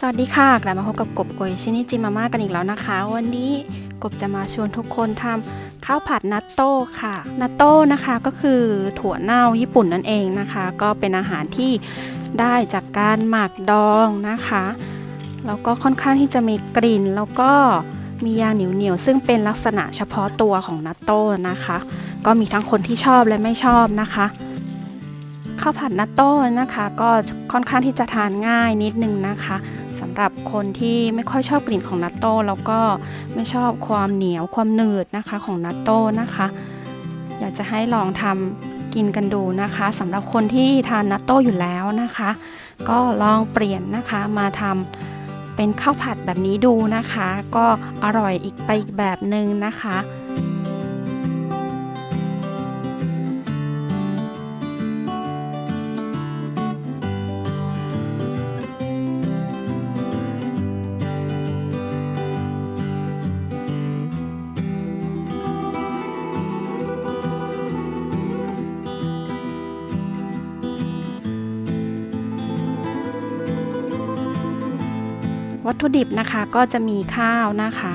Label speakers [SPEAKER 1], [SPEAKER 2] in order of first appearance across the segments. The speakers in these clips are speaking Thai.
[SPEAKER 1] สวัสดีค่ะกลับมาพบกับกบโกยชินิจิมาม่ากันอีกแล้วนะคะ วันนี้กบจะมาชวนทุกคนทำข้าวผัดนัตโต้ค่ะ นัตโต้นะคะก็คือถั่วเน่าญี่ปุ่นนั่นเองนะคะ ก็เป็นอาหารที่ได้จากการหมักดองนะคะแล้วก็ค่อนข้างที่จะมีกลิ่น แล้วก็มียางเหนียวๆซึ่งเป็นลักษณะเฉพาะตัวของนัตโต้นะคะ ก็มีทั้งคนที่ชอบและไม่ชอบนะคะาวผัดนัตโต้นะคะ ก็ค่อนข้างที่จะทานง่ายนิดนึงนะคะสำหรับคนที่ไม่ค่อยชอบกลิ่นของนัตโต้แล้วก็ไม่ชอบความเหนียวความหนืดนะคะของนัตโต้นะคะ อยากจะให้ลองทำกินกันดูนะคะสำหรับคนที่ทานนัตโต้อยู่แล้วนะคะ ก็ลองเปลี่ยนนะคะมาทำเป็นข้าวผัดแบบนี้ดูนะคะ ก็อร่อยอีกไปอีกแบบหนึ่งนะคะ วัตถุดิบนะคะก็จะมีข้าวนะคะ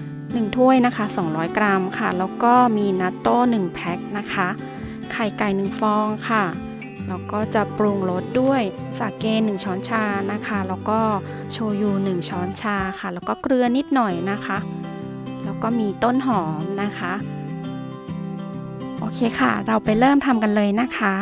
[SPEAKER 1] 1 ถ้วยนะคะ 200 กรัมค่ะ แล้วก็มีนัตโต้1แพ็คนะคะ ไข่ไก่ 1 ฟองค่ะ แล้วก็จะปรุงรสด้วยสาเก1ช้อนชานะคะ แล้วก็โชยุ 1 ช้อนชาค่ะ แล้วก็เกลือนิดหน่อยนะคะ แล้วก็มีต้นหอมนะคะ โอเคค่ะ เราไปเริ่มทำกันเลยนะคะ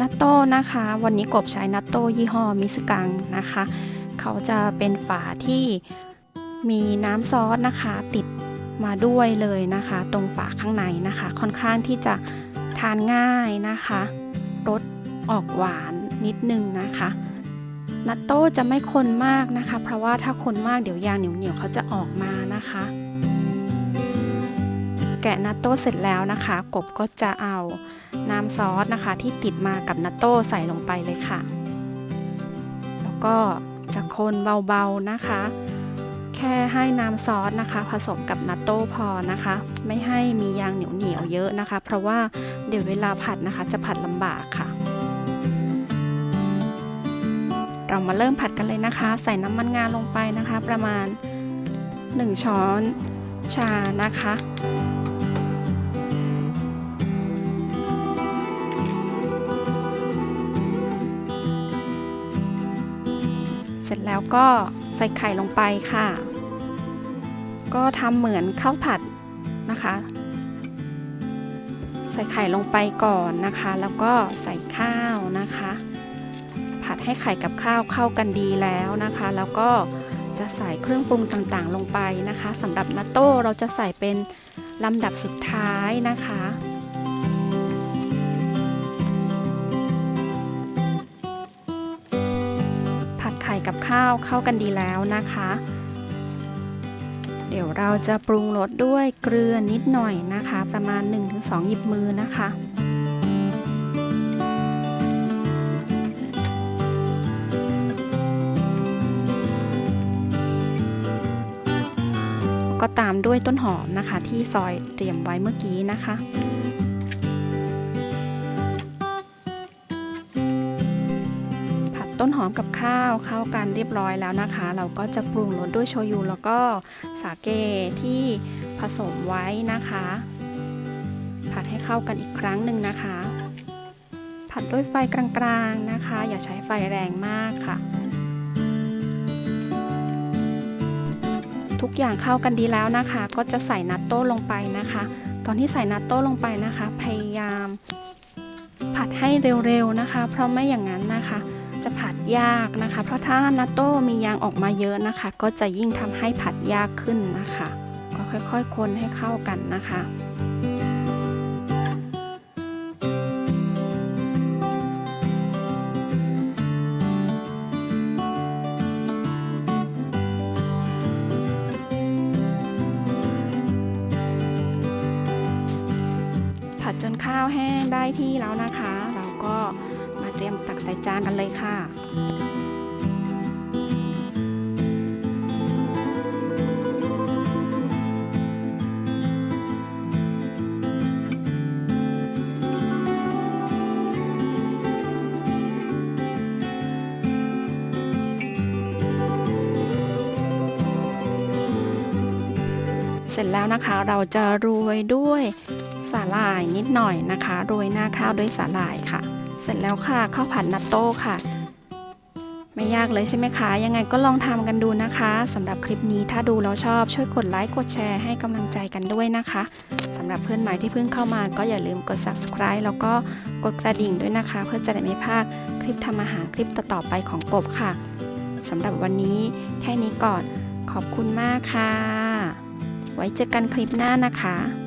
[SPEAKER 1] นัตโต้นะคะ วันนี้กบใช้นัตโต้ยี่ห้อมิสกังนะคะ เขาจะเป็นฝาที่มีน้ำซอสนะคะ ติดมาด้วยเลยนะคะ ตรงฝาข้างในนะคะ ค่อนข้างที่จะทานง่ายนะคะรสออกหวานนิดนึงนะคะนัตโต้จะไม่คนมากนะคะ เพราะว่าถ้าคนมากเดี๋ยวยางเหนียวๆเขาจะออกมานะคะ แกะนัตโต้เสร็จแล้วนะคะ กบก็จะเอาน้ำซอสนะคะ ที่ติดมากับนัตโต้ใส่ลงไปเลยค่ะ แล้วก็จะคนเบาๆนะคะ แค่ให้น้ำซอสนะคะ ผสมกับนัตโต้พอนะคะ ไม่ให้มียางเหนียวๆเยอะนะคะ เพราะว่าเดี๋ยวเวลาผัดนะคะ จะผัดลำบากค่ะเรามาเริ่มผัดกันเลยนะคะ ใส่น้ำมันงาลงไปนะคะ ประมาณ 1 ช้อนชานะคะ เสร็จแล้วก็ใส่ไข่ลงไปค่ะ ก็ทำเหมือนข้าวผัดนะคะ ใส่ไข่ลงไปก่อนนะคะ แล้วก็ใส่ข้าวนะคะ ผัดให้ไข่กับข้าวเข้ากันดีแล้วนะคะ แล้วก็จะใส่เครื่องปรุงต่างๆ ลงไปนะคะสำหรับนัตโต้เราจะใส่เป็นลำดับสุดท้ายนะคะ เข้าวเข้ากันดีแล้วนะคะ เดี๋ยวเราจะปรุงรสด้วยเกลือนิดหน่อยนะคะ ประมาณ 1-2 หยิบมือนะคะก็ตามด้วยต้นหอมนะคะ ที่ซอยเตรียมไว้เมื่อกี้นะคะ ต้นหอมกับข้าวเข้ากันเรียบร้อยแล้วนะคะ เราก็จะปรุงรสด้วยโชยุแล้วก็สาเกที่ผสมไว้นะคะ ผัดให้เข้ากันอีกครั้งหนึ่งนะคะ ผัดด้วยไฟกลางๆนะคะ อย่าใช้ไฟแรงมากค่ะ ทุกอย่างเข้ากันดีแล้วนะคะ ก็จะใส่นัตโต้ลงไปนะคะ ตอนที่ใส่นัตโต้ลงไปนะคะ พยายามผัดให้เร็วๆนะคะ เพราะไม่อย่างนั้นนะคะ จะผัดยากนะคะ เพราะถ้านาโต้มียางออกมาเยอะนะคะ ก็จะยิ่งทำให้ผัดยากขึ้นนะคะ ก็ค่อยๆคนให้เข้ากันนะคะผัดจนข้าวแห้งได้ที่แล้วนะคะ เราก็ เตรียมตักใส่จานกันเลยค่ะเสร็จแล้วนะคะเราจะโรยด้วยสาหร่ายนิดหน่อยนะคะโรยหน้าข้าวด้วยสาหร่ายค่ะ เสร็จแล้วค่ะข้าวผัดนัตโต้ค่ะ ไม่ยากเลยใช่ไหมคะ ยังไงก็ลองทำกันดูนะคะสำหรับคลิปนี้ถ้าดูแล้วชอบช่วยกดไลค์กดแชร์ให้กำลังใจกันด้วยนะคะสำหรับเพื่อนใหม่ที่เพิ่งเข้ามาก็อย่าลืมกด subscribe แล้วก็กดกระดิ่งด้วยนะคะ เพื่อจะได้ไม่พลาดคลิปทำอาหารคลิปต่อๆไปของกบค่ะสำหรับวันนี้แค่นี้ก่อนขอบคุณมากค่ะ ไว้เจอกันคลิปหน้านะคะ